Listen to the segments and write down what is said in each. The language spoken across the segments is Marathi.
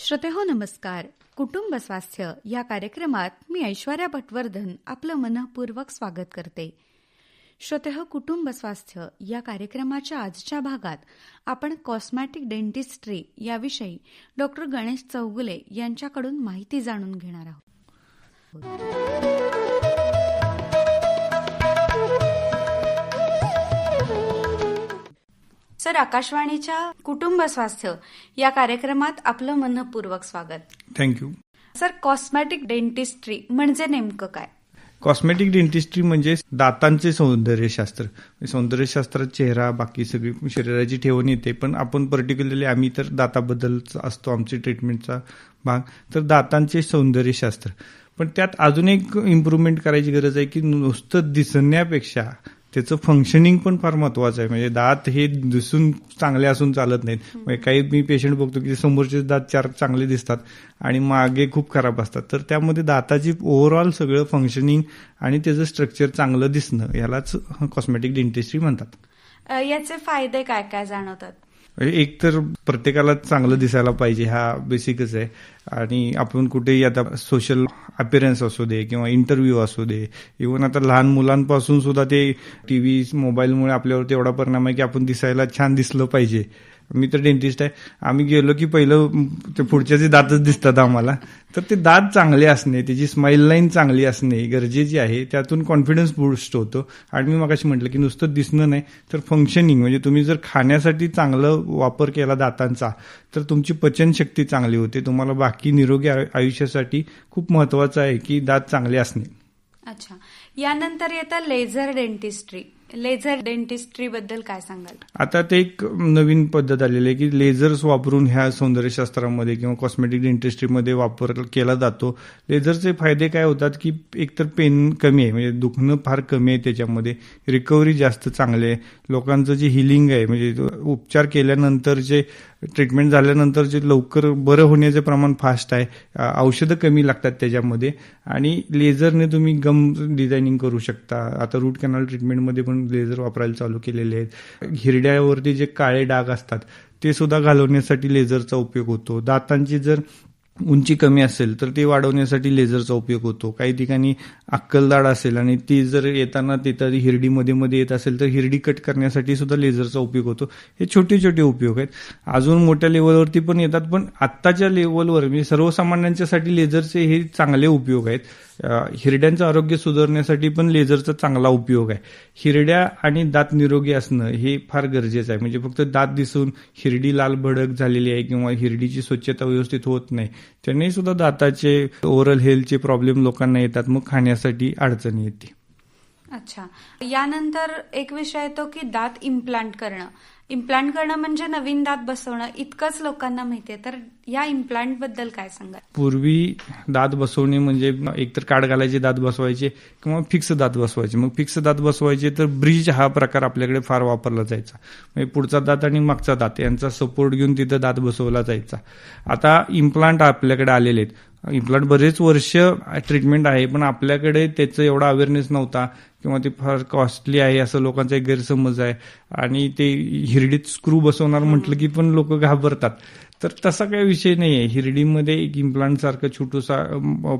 श्रोतेहो नमस्कार. कुटुंब स्वास्थ्य या कार्यक्रमात मी ऐश्वर्या भटवर्धन आपलं मनपूर्वक स्वागत करते. श्रोतेह हो, कुटुंब स्वास्थ्य या कार्यक्रमाच्या आजच्या भागात आपण कॉस्मॅटिक डेंटिस्ट्री याविषयी डॉक्टर गणेश चौगुले यांच्याकडून माहिती जाणून घेणार आहोत. सर आकाशवाणीच्या कुटुंब स्वास्थ्य या कार्यक्रमात आपलं मनपूर्वक स्वागत. थँक्यू सर कॉस्मॅटिक डेंटिस्ट्री म्हणजे नेमकं काय? कॉस्मेटिक डेंटिस्ट्री म्हणजे दातांचे सौंदर्यशास्त्र. सौंदर्यशास्त्रात चेहरा बाकी सगळी शरीराची ठेवण येते. पण आपण पर्टिक्युलरली आम्ही तर दाताबद्दल असतो आमची ट्रीटमेंटचा भाग. तर दातांचे सौंदर्यशास्त्र. पण त्यात अजून एक इम्प्रूव्हमेंट करायची गरज आहे की नुसतं दिसण्यापेक्षा त्याचं फंक्शनिंग पण फार महत्वाचं आहे. म्हणजे दात हे दिसून चांगले असून चालत नाहीत. म्हणजे काही मी पेशंट बघतो की समोरचे दात चार चांगले दिसतात आणि मागे खूप खराब असतात. तर त्यामध्ये दाताची ओव्हरऑल सगळं फंक्शनिंग आणि त्याचं स्ट्रक्चर चांगलं दिसणं यालाच कॉस्मेटिक डेंटिस्ट्री म्हणतात. याचे फायदे काय काय जाणवतात? म्हणजे एक तर प्रत्येकाला चांगलं दिसायला पाहिजे हा बेसिकच आहे. आणि आपण कुठेही आता सोशल अपिअरन्स असू दे किंवा इंटरव्ह्यू असू दे इव्हन आता लहान मुलांपासून सुद्धा ते टी व्ही मोबाईलमुळे आपल्यावरती एवढा परिणाम आहे की आपण दिसायला छान दिसलं पाहिजे. मी तर डेंटिस्ट आहे. आम्ही गेलो की पहिलं ते पुढच्याचे दातच दिसतात आम्हाला तर ते दात चांगले असणे त्याची स्माईल लाईन चांगली असणे गरजेची आहे. त्यातून कॉन्फिडन्स बुस्ट होतो. आणि मी मगाशी म्हटलं की नुसतं दिसणं नाही तर फंक्शनिंग म्हणजे तुम्ही जर खाण्यासाठी चांगलं वापर केला दातांचा तर तुमची पचनशक्ती चांगली होते. तुम्हाला बाकी निरोगी आयुष्यासाठी खूप महत्वाचं आहे की दात चांगले असणे. अच्छा. यानंतर येतं लेझर डेंटिस्ट्री लेझर डेंटिस्ट्री बद्दल काय सांगाल? आता ते एक नवीन पद्धत आलेली आहे की लेझर्स वापरून ह्या सौंदर्यशास्त्रामध्ये किंवा कॉस्मेटिक डेंटिस्ट्रीमध्ये वापर केला जातो. लेझरचे फायदे काय होतात की एकतर पेन कमी आहे म्हणजे दुखणं फार कमी आहे त्याच्यामध्ये. रिकव्हरी जास्त चांगली आहे. लोकांचं जे हिलिंग आहे म्हणजे उपचार केल्यानंतर जे ट्रीटमेंट झाल्यानंतर जे लवकर बरं होण्याचं प्रमाण फास्ट आहे औषधं कमी लागतात त्याच्यामध्ये. आणि लेझरने तुम्ही गम डिझायनिंग करू शकता. आता रूट कॅनल ट्रीटमेंटमध्ये पण लेझर वापरायला चालू केलेले आहेत. हिरड्यावरती जे काळे डाग असतात ते सुद्धा घालवण्यासाठी लेझरचा उपयोग होतो. दातांची जर उंची कमी असेल तर ते वाढवण्यासाठी लेझरचा उपयोग होतो. काही ठिकाणी अक्कलदाड असेल आणि ती जर येताना तिथं हिरडी मध्ये मध्ये येत असेल तर हिरडी कट करण्यासाठी सुद्धा लेझरचा उपयोग होतो. हे छोटे छोटे उपयोग आहेत. अजून मोठ्या लेवलवरती पण येतात पण आत्ताच्या लेवलवर म्हणजे सर्वसामान्यांच्यासाठी लेझरचे हे चांगले उपयोग आहेत. हिरड्यांचं आरोग्य सुधारण्यासाठी पण लेझरचा चांगला उपयोग आहे. हिरड्या आणि दात निरोगी असणं हे फार गरजेचं आहे. म्हणजे फक्त दात दिसून हिरडी लाल भडक झालेली आहे किंवा हिरडीची स्वच्छता व्यवस्थित होत नाही त्यांनी सुद्धा दाताचे ओव्हरऑल हेल्थचे प्रॉब्लेम लोकांना येतात मग खाण्यासाठी अडचणी येते. अच्छा. यानंतर एक विषय येतो की दात इम्प्लांट करणं. इम्प्लांट करणं म्हणजे नवीन दात बसवणं. इतकंच लोकांना माहितीये. तर या इम्प्लांटबद्दल काय सांगा पूर्वी दात बसवणे म्हणजे एकतर काड घालायचे दात बसवायचे किंवा फिक्स दात बसवायचे. मग फिक्स दात बसवायचे तर ब्रिज हा प्रकार आपल्याकडे फार वापरला जायचा. म्हणजे पुढचा दात आणि मागचा दात यांचा सपोर्ट घेऊन तिथं दात बसवला जायचा. आता इम्प्लांट आपल्याकडे आलेले आहेत. इम्प्लांट बरेच वर्ष ट्रीटमेंट आहे पण आपल्याकडे त्याचं एवढा अवेअरनेस नव्हता किंवा ते फार कॉस्टली आहे असं लोकांचा एक गैरसमज आहे. आणि ते हिरडीत स्क्रू बसवणार म्हटलं की पण लोक घाबरतात. तर तसा काही विषय नाही आहे हिरडीमध्ये एक इम्प्लांट सारखा छोटूसा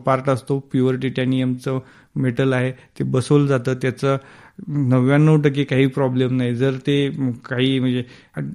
पार्ट असतो. प्युअर टिटॅनियमचं मेटल आहे. ते बसवलं जातं. त्याचं नव्याण्णव टक्के काही प्रॉब्लेम नाही. जर ते काही म्हणजे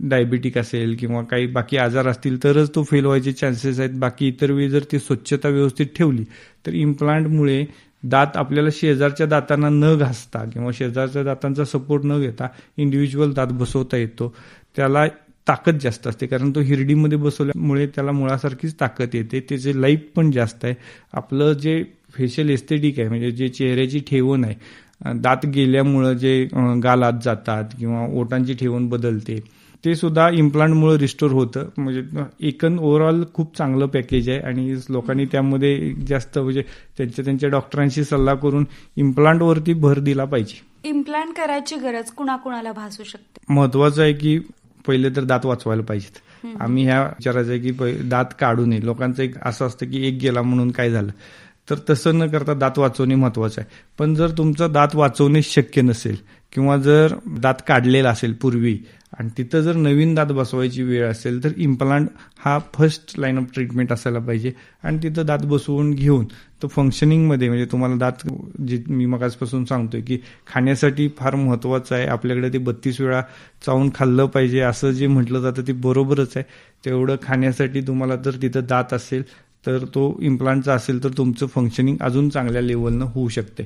डायबिटिक असेल किंवा काही बाकी आजार असतील तरच तो फेल व्हायचे चान्सेस आहेत. बाकी इतर वेळी जर ती स्वच्छता व्यवस्थित ठेवली तर इम्प्लांटमुळे दात आपल्याला शेजारच्या दातांना न घासता किंवा शेजारच्या दातांचा सपोर्ट न घेता इंडिव्हिज्युअल दात बसवता येतो. त्याला ताकद जास्त असते. कारण तो हिरडीमध्ये बसवल्यामुळे त्याला मुळासारखीच ताकद येते. त्याचे लाईफ पण जास्त आहे. आपलं जे फेशियल एस्थेटिक आहे म्हणजे जे चेहऱ्याची ठेवण आहे दात गेल्यामुळं जे अं, गाल आत जातात किंवा ओटांची ठेवण बदलते ते सुद्धा इम्प्लांटमुळे रिस्टोर होतं. म्हणजे एकन ओव्हरऑल खूप चांगलं पॅकेज आहे आणि लोकांनी त्यामध्ये जास्त म्हणजे त्यांच्या त्यांच्या डॉक्टरांशी सल्ला करून इम्प्लांटवरती भर दिला पाहिजे. इम्प्लांट करायची गरज कुणाकुणाला भासू शकते? महत्वाचं आहे की पहिले तर दात वाचवायला पाहिजेत. आम्ही ह्या विचारायचं आहे की दात काढू नये. लोकांचं एक असं असतं की एक गेला म्हणून काय झालं? तर तसं न करता दात वाचवणे महत्वाचं आहे. पण जर तुमचं दात वाचवणे शक्य नसेल किंवा जर दात काढलेला असेल पूर्वी आणि तिथं जर नवीन दात बसवायची वेळ असेल तर इम्प्लांट हा फर्स्ट लाईन ऑफ ट्रीटमेंट असायला पाहिजे. आणि तिथं दात बसवून घेऊन तो फंक्शनिंगमध्ये म्हणजे तुम्हाला दात जे मी मगाचपासून सांगतोय की खाण्यासाठी फार महत्त्वाचं आहे. आपल्याकडे ते बत्तीस वेळा चावून खाल्लं पाहिजे असं जे म्हटलं जातं ते बरोबरच आहे. तेवढं खाण्यासाठी तुम्हाला जर तिथं दात असेल तर तो इम्प्लांटचा असेल तर तुमचं फंक्शनिंग अजून चांगल्या लेवलनं होऊ शकते.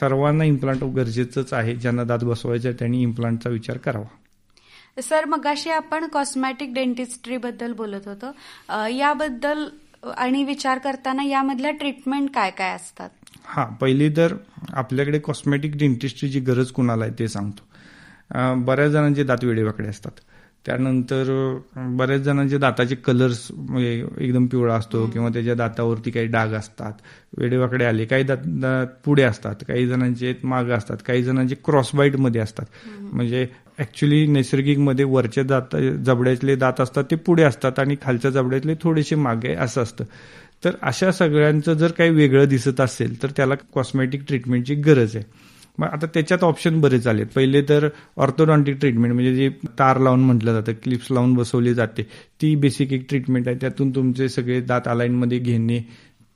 सर्वांना इम्प्लांट गरजेचंच आहे. ज्यांना दात बसवायचं आहे त्यांनी इम्प्लांटचा विचार करावा. सर मगाशी आपण कॉस्मॅटिक डेंटिस्ट्री बद्दल बोलत होतो. याबद्दल आणि विचार करताना यामधल्या ट्रीटमेंट काय काय असतात? हा पहिली तर आपल्याकडे कॉस्मेटिक डेंटिस्ट्रीची गरज कुणाला आहे ते सांगतो. बऱ्याच जणांचे दात वेडेवाकडे असतात. त्यानंतर बऱ्याच जणांचे दाताचे कलर्स म्हणजे एकदम पिवळा असतो किंवा त्याच्या दातावरती काही डाग असतात वेडेवाकडे आले काही दात पुढे असतात काही जणांचे माग असतात काही जणांचे क्रॉसबाईटमध्ये असतात. म्हणजे ऍक्च्युली नैसर्गिकमध्ये वरच्या दात जबड्यातले दात असतात ते पुढे असतात आणि खालच्या जबड्यातले थोडेसे मागे असं असतं. तर अशा सगळ्यांचं जर काही वेगळं दिसत असेल तर त्याला कॉस्मॅटिक ट्रीटमेंटची गरज आहे. मग आता त्याच्यात ऑप्शन बरेच आले पहिले तर ऑर्थोडॉन्टिक ट्रीटमेंट म्हणजे जे तार लावून म्हटलं जातं क्लिप्स लावून बसवली जाते ती बेसिक एक ट्रीटमेंट आहे. त्यातून तुमचे सगळे दात अलाईनमध्ये घेणे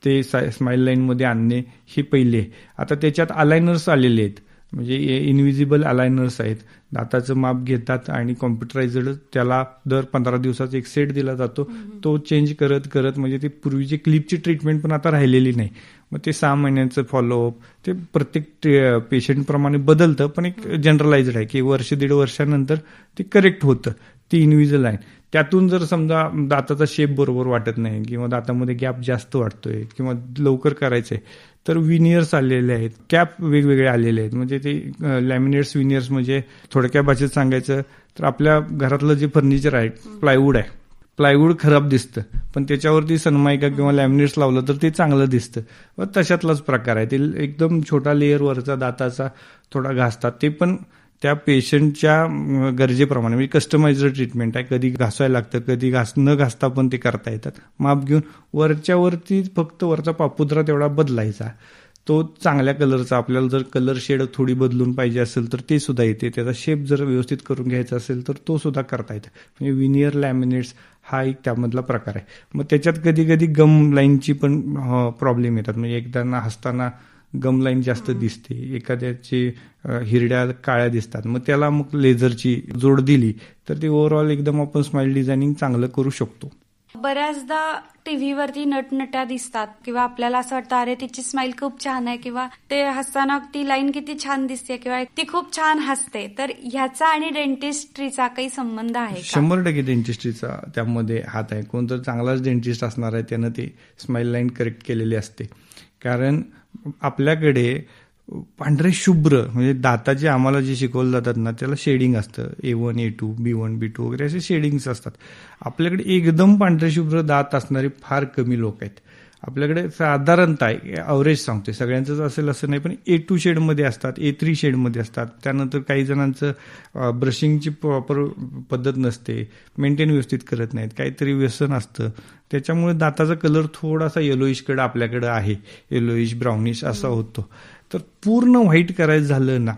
ते स्माईल लाईनमध्ये आणणे हे पहिले. आता त्याच्यात अलायनर्स आलेले आहेत. म्हणजे इनविजिबल अलायनर्स आहेत. दाताचं माप घेतात आणि कॉम्प्युटरायझड त्याला दर पंधरा दिवसाचा एक सेट दिला जातो. तो चेंज करत करत म्हणजे ते पूर्वीची क्लिपची ट्रीटमेंट पण आता राहिलेली नाही. मग ते सहा महिन्यांचं फॉलोअप ते प्रत्येक पेशंटप्रमाणे बदलतं पण एक जनरलाइज्ड आहे की वर्ष दीड वर्षानंतर ते करेक्ट होतं. ती इनविजल आहे. त्यातून जर समजा दाताचा शेप बरोबर वाटत नाही किंवा दातामध्ये गॅप जास्त वाटतोय किंवा लवकर करायचंय तर विनियर्स आलेले आहेत. कॅप वेगवेगळे आलेले आहेत. म्हणजे ते लॅमिनेट्स विनियर्स म्हणजे थोडक्या भाषेत सांगायचं तर आपल्या घरातलं जे फर्निचर आहे प्लायवूड आहे. प्लायवूड खराब दिसतं. पण त्याच्यावरती सनमायका किंवा लॅमिनेट्स लावलं तर ते चांगलं दिसतं. व तशातलाच प्रकार आहे. ते एकदम छोटा लेअरवरचा दाताचा थोडा घासतात. ते पण त्या पेशंटच्या गरजेप्रमाणे म्हणजे कस्टमाइज्ड ट्रीटमेंट आहे. कधी घासायला लागतं कधी घास न घासता पण ते करता येतात. माप घेऊन वरच्या वरती फक्त वरचा पापुद्रा तेवढा बदलायचा. तो चांगल्या कलरचा आपल्याला जर कलर शेड थोडी बदलून पाहिजे असेल तर ते सुद्धा येते. त्याचा शेप जर व्यवस्थित करून घ्यायचा असेल तर तो सुद्धा करता येतो. म्हणजे विनियर लॅमिनेट्स हा एक त्यामधला प्रकार आहे. मग त्याच्यात कधी कधी गम लाईनची पण प्रॉब्लेम येतात. म्हणजे एकदा हसताना गम लाईन जास्त दिसते. एखाद्याची हिरड्या काळ्या दिसतात. मग त्याला मग लेझरची जोड दिली तर ते ओव्हरऑल एकदम आपण स्माइल डिझायनिंग चांगलं करू शकतो. बऱ्याचदा टीव्हीवरती नटनट्या दिसतात किंवा आपल्याला असं वाटतं अरे तिची स्माइल खूप छान आहे किंवा ते हसताना ती लाईन किती छान दिसते किंवा ती खूप छान हसते तर ह्याचा आणि डेंटिस्ट्रीचा काही संबंध आहे शंभर टक्के डेंटिस्ट्रीचा त्यामध्ये हात आहे. कोणतर चांगलाच डेंटिस्ट असणार आहे त्यानं ते स्माइल लाईन करेक्ट केलेली असते. कारण आपल्याकडे पांढरे शुभ्र म्हणजे दाताचे आम्हाला जे शिकवलं जातात ना त्याला शेडिंग असतं. A one A two B one B two वगैरे असे शेडिंग्स असतात. आपल्याकडे एकदम पांढरे शुभ्र दात असणारे फार कमी लोक आहेत. आपल्याकडे साधारणतः अवरेज सांगते सगळ्यांचंच असेल असं नाही पण ए टू शेडमध्ये असतात ए थ्री शेडमध्ये असतात. त्यानंतर काही जणांचं ब्रशिंगची प्रॉपर पद्धत नसते मेंटेन व्यवस्थित करत नाहीत काहीतरी व्यसन असतं. त्याच्यामुळे दाताचा कलर थोडासा येलोईशकडे आपल्याकडे आहे. येलोईश ब्राउनिश असा होतो. तर पूर्ण व्हाईट करायचं झालं ना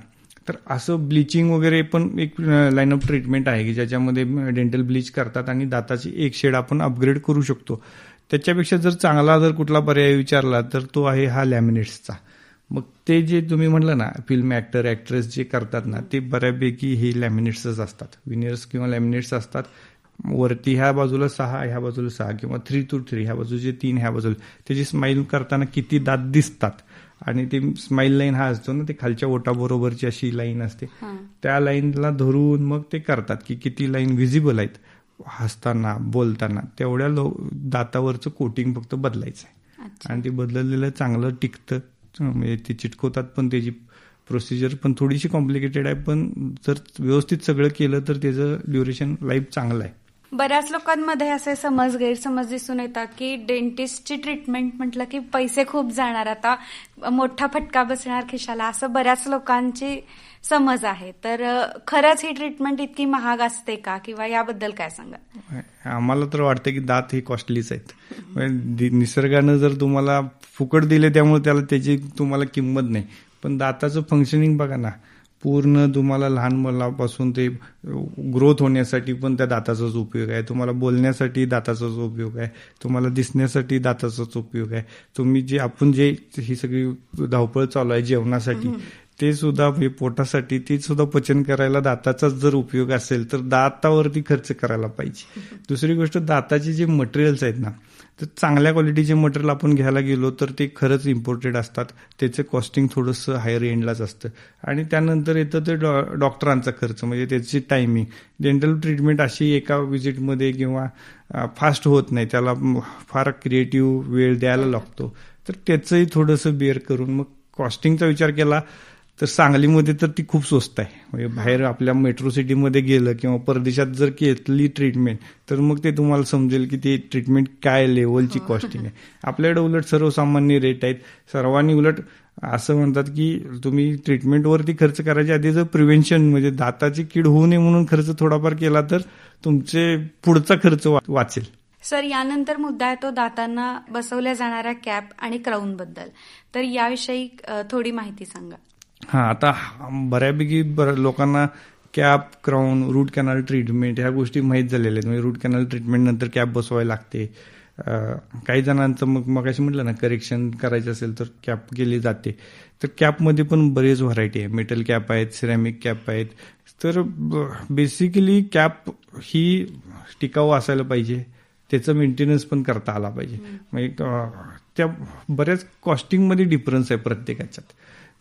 तर असं ब्लिचिंग वगैरे पण एक लाईन ऑफ ट्रीटमेंट आहे की ज्याच्यामध्ये डेंटल ब्लीच करतात आणि दाताची एक शेड आपण अपग्रेड करू शकतो. त्याच्यापेक्षा जर चांगला जर कुठला पर्याय विचारला तर तो आहे हा लॅमिनेट्सचा. मग ते जे तुम्ही म्हटलं ना फिल्म ऍक्टर ऍक्ट्रेस जे करतात ना ते बऱ्यापैकी हे लॅमिनेट्सच असतात. विनियर्स किंवा लॅमिनेट्स असतात. वरती ह्या बाजूला सहा ह्या बाजूला सहा किंवा थ्री टू थ्री ह्या बाजूचे तीन ह्या बाजूला. त्याची स्माईल करताना किती दात दिसतात. आणि ते स्माईल लाईन हा असतो ना ते खालच्या ओटाबरोबरची अशी लाईन असते. त्या लाईनला धरून मग ते करतात की किती लाईन व्हिजिबल आहेत. हसताना बोलताना तेवढ्या लो दातावरचं कोटिंग फक्त बदलायचं आहे आणि ते बदललेलं चांगलं टिकतं. म्हणजे ते चिटकवतात पण त्याची प्रोसिजर पण थोडीशी कॉम्प्लिकेटेड आहे पण जर व्यवस्थित सगळं केलं तर त्याचं ड्युरेशन लाईफ चांगलं आहे. बऱ्याच लोकांमध्ये असे समज गैरसमज दिसून येतात की डेंटिस्टची ट्रीटमेंट म्हटलं की पैसे खूप जाणार. आता मोठा फटका बसणार खिशाला असं बऱ्याच लोकांची समज आहे. तर खरंच ही ट्रीटमेंट इतकी महाग असते का? किंवा याबद्दल काय सांगा आम्हाला तर वाटतं की दात हे कॉस्टलीच आहेत. निसर्गानं जर तुम्हाला फुकट दिले त्यामुळे त्याला त्याची तुम्हाला किंमत नाही. पण दाताचं फंक्शनिंग बघा ना. पूर्ण तुम्हाला लहान मुलापासून ते ग्रोथ होण्यासाठी पण त्या दाताचाच उपयोग आहे. तुम्हाला बोलण्यासाठी दाताचाच उपयोग आहे. तुम्हाला दिसण्यासाठी दाताचाच उपयोग आहे. तुम्ही जे आपण जे ही सगळी धावपळ चालू आहे जेवणासाठी ते सुद्धा पोटासाठी ते सुद्धा पचन करायला दाताचाच जर उपयोग असेल तर दातावरती खर्च करायला पाहिजे. दुसरी गोष्ट दाताचे जे मटेरियल्स आहेत ना तर चांगल्या क्वालिटीचे मटेरियल आपण घ्यायला गेलो तर ते खरंच इम्पोर्टेड असतात. त्याचं कॉस्टिंग थोडंसं हायर एंडलाच असतं. आणि त्यानंतर येतं ते डॉ डॉक्टरांचा खर्च म्हणजे त्याची टायमिंग डेंटल ट्रीटमेंट अशी एका व्हिजिटमध्ये किंवा फास्ट होत नाही. त्याला फार क्रिएटिव्ह वेळ द्यायला लागतो. तर त्याचंही थोडंसं बेअर करून मग कॉस्टिंगचा विचार केला तर सांगलीमध्ये तर ती खूप स्वस्त आहे. म्हणजे बाहेर आपल्या मेट्रो सिटीमध्ये गेलं किंवा परदेशात जर घेतली ट्रीटमेंट तर मग ते तुम्हाला समजेल की ती ट्रीटमेंट काय लेवलची कॉस्टिंग आहे. आपल्याकडे उलट सर्वसामान्य रेट आहेत. सर्वांनी उलट असं म्हणतात की तुम्ही ट्रीटमेंटवरती खर्च करायच्या आधी जर प्रिव्हेन्शन म्हणजे दाताची कीड होऊ नये म्हणून खर्च थोडाफार केला तर तुमचे पुढचा खर्च वाचेल. सर यानंतर मुद्दा आहे तो दातांना बसवल्या जाणाऱ्या कॅप आणि क्राऊन बद्दल. तर याविषयी थोडी माहिती सांगा. हा आता बऱ्यापैकी लोकांना cap crown root canal treatment ह्या गोष्टी माहीत झालेल्या आहेत. म्हणजे रूट कॅनल ट्रीटमेंट नंतर कॅप बसवायला लागते. काही जणांचं मग मग अशी म्हटलं ना करेक्शन करायचं असेल तर कॅप केली जाते. तर कॅपमध्ये पण बरेच व्हरायटी आहे. मेटल कॅप आहेत सिरॅमिक कॅप आहेत. तर बेसिकली कॅप ही टिकाऊ असायला पाहिजे. त्याचं मेंटेनन्स पण करता आला पाहिजे. म्हणजे त्या बऱ्याच कॉस्टिंगमध्ये डिफरन्स आहे प्रत्येकाच्यात.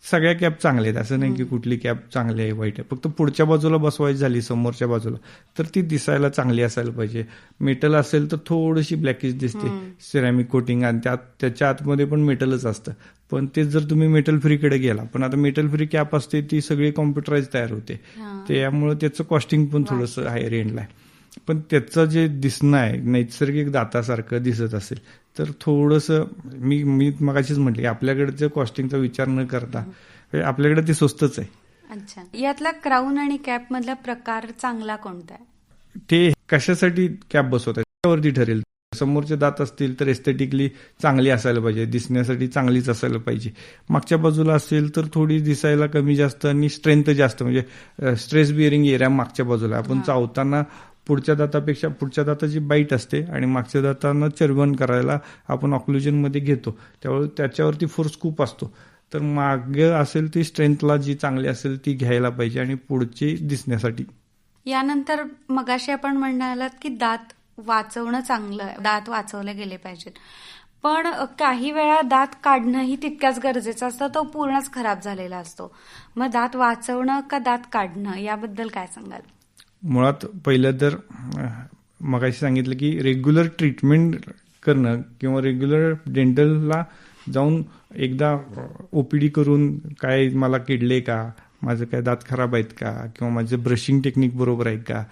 सगळ्या कॅप चांगल्या आहेत. असं नाही की कुठली कॅप चांगली आहे वाईट आहे. फक्त पुढच्या बाजूला बसवायची झाली समोरच्या बाजूला तर ती दिसायला चांगली असायला पाहिजे. मेटल असेल तर थोडीशी ब्लॅकिश दिसते. सिरॅमिक कोटिंग आणि त्यात त्याच्या आतमध्ये पण मेटलच असतं. पण ते जर तुम्ही मेटल फ्रीकडे गेला पण आता मेटल फ्री कॅप असते ती सगळी कॉम्प्युटराईज तयार होते. त्यामुळे त्याचं कॉस्टिंग पण थोडंसं हायर एंडला आहे. पण त्याचं जे दिसणं आहे नैसर्गिक दातासारखं दिसत असेल तर थोडंसं मी मी मगाशीच म्हटले की आपल्याकडच्या कॉस्टिंगचा विचार न करता आपल्याकडे ते स्वस्तच आहे. अच्छा. यातला क्राऊन आणि कॅप मधला प्रकार चांगला कोणता आहे? ते कशासाठी कॅप बसवतात? त्यावरती ठरेल. समोरचे दात असतील तर एस्थेटिकली चांगली असायला पाहिजे दिसण्यासाठी चांगलीच असायला पाहिजे. मागच्या बाजूला असेल तर थोडी दिसायला कमी जास्त आणि स्ट्रेंथ जास्त. म्हणजे स्ट्रेस बिअरिंग एरिया मागच्या बाजूला. आपण चावताना पुढच्या दातापेक्षा पुढच्या दाताची बाईट असते आणि मागच्या दातांना चर्वण करायला आपण ऑक्लुजनमध्ये घेतो. त्यामुळे त्याच्यावरती फोर्स खूप असतो. तर मागे असेल ती स्ट्रेंथला जी चांगली असेल ती घ्यायला पाहिजे आणि पुढची दिसण्यासाठी. यानंतर मगाशी आपण म्हणालात की दात वाचवणं चांगलं दात वाचवले गेले पाहिजेत. पण काही वेळा दात काढणंही तितक्याच गरजेचं असतं. तो पूर्णच खराब झालेला असतो. मग दात वाचवणं का दात काढणं? याबद्दल काय सांगाल? मुळात पहिलं तर मगाशी सांगितलं की रेग्युलर ट्रीटमेंट करणं किंवा रेग्युलर डेंटलला जाऊन एकदा ओपीडी करून काय मला किडले का माझं काय दात खराब आहेत का किंवा माझं ब्रशिंग टेक्निक बरोबर आहे का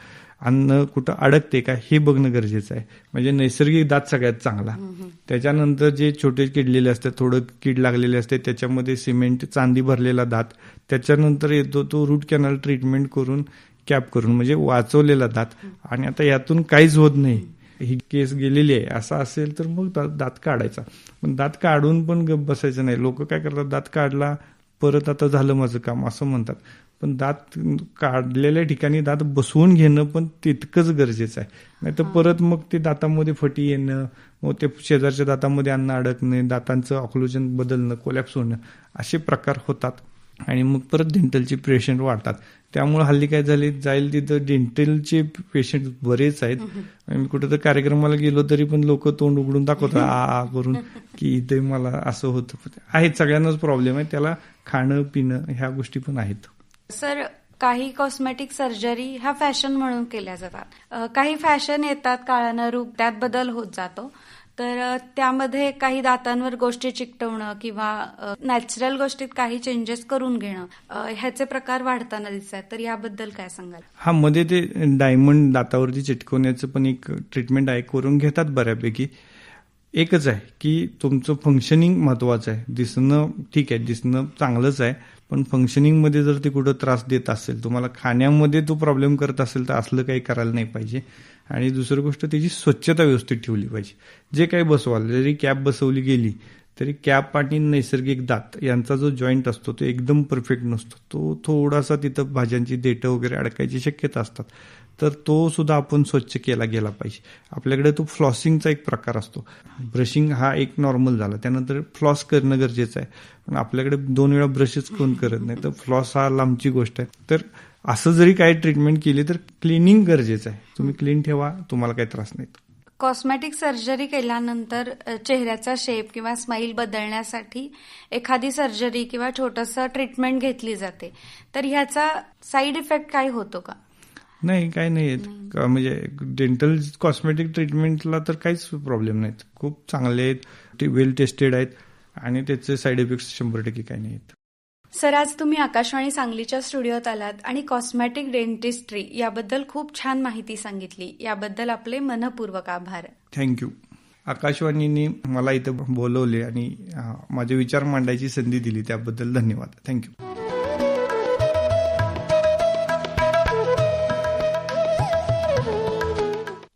अन्न कुठं अडकते का हे बघणं गरजेचं आहे. म्हणजे नैसर्गिक दात सगळ्यात चांगला. त्याच्यानंतर जे छोटे किडलेले असतात थोडं कीड लागलेले असते त्याच्यामध्ये सिमेंट चांदी भरलेला दात त्याच्यानंतर येतो तो रूट कॅनल ट्रीटमेंट करून कॅप करून म्हणजे वाचवलेला दात. आणि आता यातून काहीच होत नाही. ही केस गेलेली आहे. असं असेल तर मग दात काढायचा. पण दात काढून पण गप बसायचं नाही. लोक काय करतात? दात काढला परत आता झालं माझं काम असं म्हणतात. पण दात काढलेल्या ठिकाणी दात बसवून घेणं पण तितकंच गरजेचं आहे. नाही तर परत मग ते दातामध्ये फटी येणं मग ते शेजारच्या दातामध्ये अन्न अडकणे दातांचं ऑक्लुजन बदलणं कोलॅप्स होणं असे प्रकार होतात. आणि मग परत डेंटलचे पेशंट वाढतात. त्यामुळे हल्ली काय झाले जाईल तिथं डेंटलचे पेशंट बरेच आहेत. मी कुठं तर कार्यक्रमाला गेलो तरी पण लोक तोंड उघडून दाखवतात आ करून की इथे मला असं होतं. आहेत सगळ्यांनाच प्रॉब्लेम आहे. त्याला खाणं पिणं ह्या गोष्टी पण आहेत. सर काही कॉस्मेटिक सर्जरी ह्या फॅशन म्हणून केल्या जातात. काही फॅशन येतात काळानं रूप त्यात बदल होत जातो. तर त्यामध्ये काही दातांवर गोष्टी चिकटवणं किंवा नॅचरल गोष्टीत काही चेंजेस करून घेणं ह्याचे प्रकार वाढताना दिसत आहेत तर याबद्दल काय सांगाल? हा मध्ये ते डायमंड दातावरती चिटकवण्याचं पण एक ट्रीटमेंट आहे. करून घेतात बऱ्यापैकी. एकच आहे की तुमचं फंक्शनिंग महत्वाचं आहे. दिसणं ठीक आहे दिसणं चांगलंच आहे. पण फंक्शनिंगमध्ये जर ते कुठं त्रास देत असेल तुम्हाला खाण्यामध्ये तो प्रॉब्लेम करत असेल तर असलं काही करायला नाही पाहिजे. आणि दुसरी गोष्ट त्याची स्वच्छता व्यवस्थित ठेवली पाहिजे. जे काही बसवाल जरी कॅप बसवली गेली तरी कॅप आणि नैसर्गिक दात यांचा जो जॉईंट असतो तो एकदम परफेक्ट नसतो. तो थोडासा तिथं भाज्यांची देठं वगैरे अडकायची शक्यता असतात. तर तो सुद्धा आपण स्वच्छ केला गेला पाहिजे. आपल्याकडे तो फ्लॉसिंगचा एक प्रकार असतो. ब्रशिंग हा एक नॉर्मल झाला. त्यानंतर फ्लॉस करणं गरजेचं आहे. पण आपल्याकडे दोन वेळा ब्रशच कोण करत नाही. तर फ्लॉस हा लांबची गोष्ट आहे. तर असं जरी काही ट्रीटमेंट केली तर क्लिनिंग गरजेचं आहे. तुम्ही क्लीन ठेवा तुम्हाला काही त्रास नाही. कॉस्मेटिक सर्जरी केल्यानंतर चेहऱ्याचा शेप किंवा स्माईल बदलण्यासाठी एखादी सर्जरी किंवा छोटंसं ट्रीटमेंट घेतली जाते. तर ह्याचा साईड इफेक्ट काय होतो का? नाही काही नाही म्हणजे डेंटल कॉस्मेटिक ट्रीटमेंटला तर काहीच प्रॉब्लेम नाहीत. खूप चांगले आहेत ते वेल टेस्टेड आहेत आणि त्याचे साईड इफेक्ट्स शंभर टक्के काही नाही आहेत सर आज तुम्ही आकाशवाणी सांगलीच्या स्टुडिओत आलात आणि कॉस्मेटिक डेंटिस्ट्री याबद्दल खूप छान माहिती सांगितली. याबद्दल आपले मनपूर्वक आभार. थँक्यू आकाशवाणीने मला इथं बोलवले आणि माझे विचार मांडायची संधी दिली. त्याबद्दल धन्यवाद. थँक्यू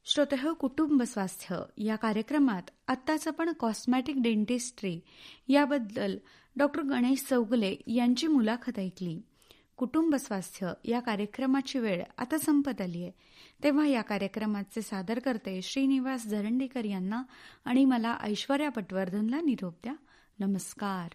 श्रोतेह कुटुंब स्वास्थ्य या कार्यक्रमात आत्ताच आपण कॉस्मॅटिक डेंटिस्ट्री याबद्दल डॉक्टर गणेश चौगले यांची मुलाखत ऐकली. कुटुंब स्वास्थ्य या कार्यक्रमाची वेळ आता संपत आली आहे. तेव्हा या कार्यक्रमाचे सादर करते श्रीनिवास झरंडेकर यांना आणि मला ऐश्वर्या पटवर्धनला निरोप द्या. नमस्कार.